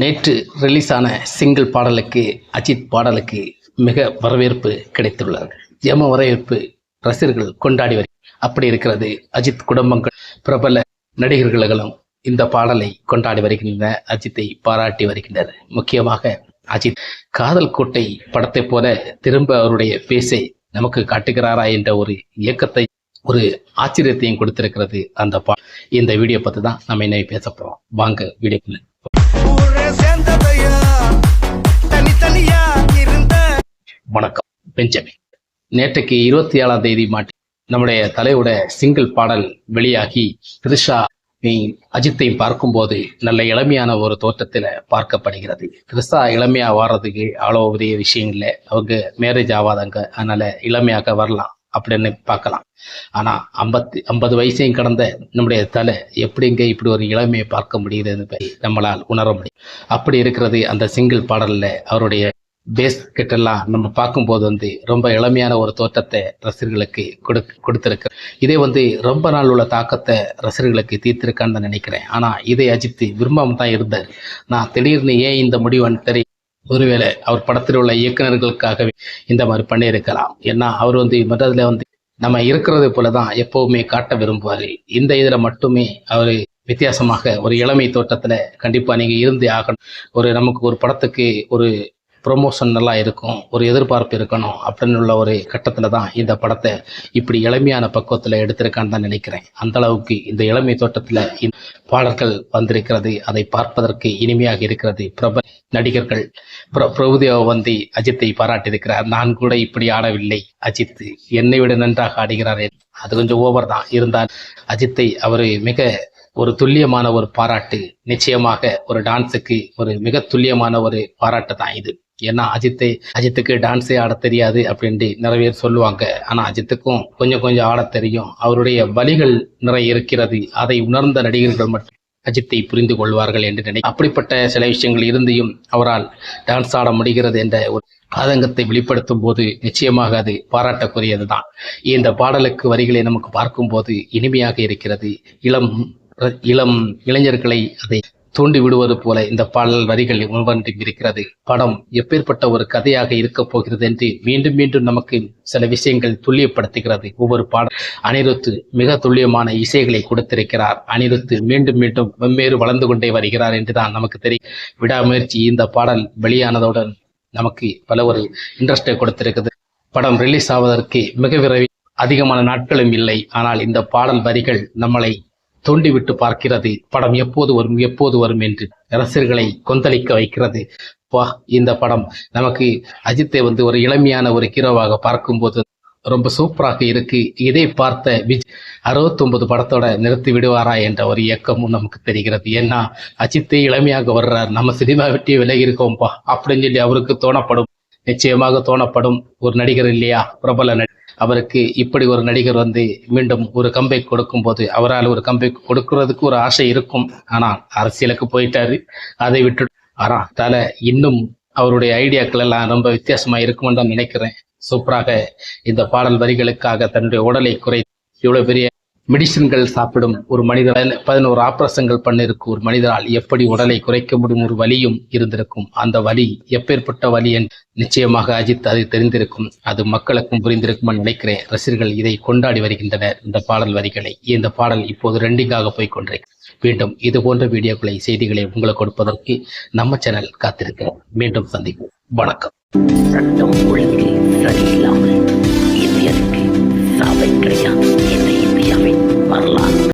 நேற்று ரிலீஸ் ஆன சிங்கிள் பாடலுக்கு அஜித் பாடலுக்கு மிக வரவேற்பு கிடைத்துள்ளார்கள். எம வரவேற்பு ரசிகர்கள் கொண்டாடி வரு அப்படி இருக்கிறது அஜித் குடும்பங்கள் பிரபல நடிகர்களும் இந்த பாடலை கொண்டாடி வருகின்றன அஜித்தை பாராட்டி வருகின்றனர். முக்கியமாக அஜித் காதல் கோட்டை படத்தை போல திரும்ப அவருடைய பேசை நமக்கு காட்டுகிறாரா என்ற ஒரு இயக்கத்தை ஒரு ஆச்சரியத்தையும் கொடுத்திருக்கிறது அந்த பா இந்த வீடியோ பத்தி தான் நம்ம இன்னைக்கு பேச போறோம். வாங்க வீடியோக்குள்ள பெஞ்சமின். நேற்றுக்கு இருபத்தி ஏழாம் தேதி மாட்டி நம்முடைய தலையோட சிங்கிள் பாடல் வெளியாகி த்ரிஷா அஜித்தை பார்க்கும்போது நல்ல இளமையான ஒரு தோற்றத்துல பார்க்கப்படுகிறது. கிறிஸ்தா இளமையா வர்றதுக்கு அவ்வளோ பெரிய விஷயம் இல்லை. அவங்க மேரேஜ் ஆகாதங்க அதனால இளமையாக வரலாம் அப்படின்னு பார்க்கலாம். ஆனா ஐம்பத்தி ஐம்பது வயசையும் கடந்த நம்முடைய தலை எப்படிங்க இப்படி ஒரு இளமையை பார்க்க முடியுதுன்னு நம்மளால் உணர முடியும். அப்படி இருக்கிறது அந்த சிங்கிள் பாடல்ல அவருடைய பேஸ் கிட்டெல்லாம் நம்ம பார்க்கும்போது வந்து ரொம்ப இளமையான ஒரு தோற்றத்தை ரசிகர்களுக்கு கொடு கொடுத்துருக்கு இதே வந்து ரொம்ப நாள் உள்ள தாக்கத்தை ரசிகர்களுக்கு தீர்த்திருக்கான்னு தான் நினைக்கிறேன். ஆனால் இதை அஜித்து விரும்பாம தான் இருந்தார். நான் திடீர்னு ஏன் இந்த முடிவுன்னு தெரியும் ஒருவேளை அவர் படத்தில் உள்ள இயக்குனர்களுக்காகவே இந்த மாதிரி பண்ணியிருக்கலாம். ஏன்னா அவர் வந்து மற்றதுல வந்து நம்ம இருக்கிறது போல தான் எப்பவுமே காட்ட விரும்புவார் இந்த இதில் மட்டுமே அவர் வித்தியாசமாக ஒரு இளமை தோட்டத்தில் கண்டிப்பாக நீங்கள் இருந்தே ஆகணும். ஒரு நமக்கு ஒரு படத்துக்கு ஒரு ப்ரொமோஷன் நல்லா இருக்கும் ஒரு எதிர்பார்ப்பு இருக்கணும் அப்படின்னு உள்ள ஒரு கட்டத்தில் தான் இந்த படத்தை இப்படி இளமையான பக்குவத்தில் எடுத்திருக்கான்னு தான் நினைக்கிறேன். அந்த அளவுக்கு இந்த இளமை தோட்டத்தில் பாடல்கள் வந்திருக்கிறது அதை பார்ப்பதற்கு இனிமையாக இருக்கிறது. பிரபல நடிகர்கள் பிர- பிரபுதேவா வந்து அஜித்தை பாராட்டியிருக்கிறார். நான் கூட இப்படி ஆடவில்லை அஜித் என்னை விட நன்றாக ஆடுகிறார். அது கொஞ்சம் ஓவர் தான். இருந்தால் அஜித்தை அவர் மிக ஒரு துல்லியமான ஒரு பாராட்டு நிச்சயமாக ஒரு டான்ஸுக்கு ஒரு மிக துல்லியமான ஒரு பாராட்டு தான் இது. ஏன்னா அஜித்தை அஜித்துக்கு டான்ஸே ஆட தெரியாது அப்படின்ட்டு நிறைய பேர் சொல்லுவாங்க. ஆனா அஜித்துக்கும் கொஞ்சம் கொஞ்சம் ஆட தெரியும். அவருடைய வழிகள் நிறைய இருக்கிறது. அதை உணர்ந்த நடிகர்கள் மட்டும் அஜித்தை புரிந்து கொள்வார்கள் என்று நினை அப்படிப்பட்ட சில விஷயங்கள் இருந்தையும் அவரால் டான்ஸ் ஆட முடிகிறது என்ற ஒரு ஆதங்கத்தை வெளிப்படுத்தும் போது நிச்சயமாக அது பாராட்டக்குரியதுதான் இந்த பாடலுக்கு வரிகளை நமக்கு பார்க்கும்போது இனிமையாக இருக்கிறது. இளம் இளம் இளைஞர்களை அதை தூண்டி விடுவது போல இந்த பாடல் வரிகள் உணர்ந்து இருக்கிறது. படம் எப்பேற்பட்ட ஒரு கதையாக இருக்க போகிறது என்று மீண்டும் மீண்டும் நமக்கு சில விஷயங்கள் துல்லியப்படுத்துகிறது. ஒவ்வொரு பாடல் அனிருத்து மிக துல்லியமான இசைகளை கொடுத்திருக்கிறார். அனிருத்து மீண்டும் மீண்டும் வெவ்வேறு வளர்ந்து கொண்டே வருகிறார் என்றுதான் நமக்கு தெரியும் விடாமுயற்சி இந்த பாடல் வெளியானதுடன் நமக்கு பல ஒரு இன்ட்ரெஸ்டை கொடுத்திருக்குது. படம் ரிலீஸ் ஆவதற்கு மிக விரைவில் அதிகமான நாட்களும் இல்லை. ஆனால் இந்த பாடல் வரிகள் நம்மளை தோண்டிவிட்டு பார்க்கிறது. படம் எப்போது வரும் எப்போது வரும் என்று ரசிகர்களை கொந்தளிக்க வைக்கிறது. வா இந்த படம் நமக்கு அஜித்தை வந்து ஒரு இளமையான ஒரு ஹீரோவாக பார்க்கும்போது ரொம்ப சூப்பராக இருக்கு. இதை பார்த்த விஜ் அறுபத்தொன்பது படத்தோட நிறுத்தி விடுவாரா என்ற ஒரு இயக்கமும் நமக்கு தெரிகிறது. ஏன்னா அஜித்தை இளமையாக வர்றார். நம்ம சினிமா விட்டு விலகி இருக்கோம்ப்பா அப்படின்னு சொல்லி அவருக்கு தோணப்படும். நிச்சயமாக தோணப்படும் ஒரு நடிகர் இல்லையா? பிரபல நடிகர் அவருக்கு இப்படி ஒரு நடிகர் வந்து மீண்டும் ஒரு கம்பேக் கொடுக்கும்போது அவரால் ஒரு கம்பேக் கொடுக்கறதுக்கு ஒரு ஆசை இருக்கும். ஆனால் அரசியலுக்கு போயிட்டாரு. அதை விட்டு ஆனா தல இன்னும் அவருடைய ஐடியாக்கள் எல்லாம் ரொம்ப வித்தியாசமா இருக்கும்னு தான் நினைக்கிறேன். சூப்பராக இந்த பாடல் வரிகளுக்காக தன்னுடைய உடலை குறை இவ்வளவு பெரிய மெடிசின்கள் சாப்பிடும் ஒரு மனிதரால் பதினோரு ஆப்ரேஷங்கள் பண்ணிருக்கும் ஒரு மனிதரால் எப்படி உடலை குறைக்க முடியும்? ஒரு வலியும் இருந்திருக்கும். அந்த வலி எப்பேற்பட்ட வலி என்று நிச்சயமாக அஜித் அது தெரிந்திருக்கும். அது மக்களுக்கும் புரிந்திருக்கும் நினைக்கிறேன். ரசிகர்கள் இதை கொண்டாடி வருகின்றனர். இந்த பாடல் வரிகளை. இந்த பாடல் இப்போது ரெண்டிங்காக போய் கொண்டிருக்கிறது மீண்டும் இது போன்ற வீடியோக்களை செய்திகளை உங்களுக்கு கொடுப்பதற்கு நம்ம சேனல் காத்திருக்கிறோம். மீண்டும் சந்திப்போம். வணக்கம். சரியில்லாமல் சாவை கிடையாது. வரலாம்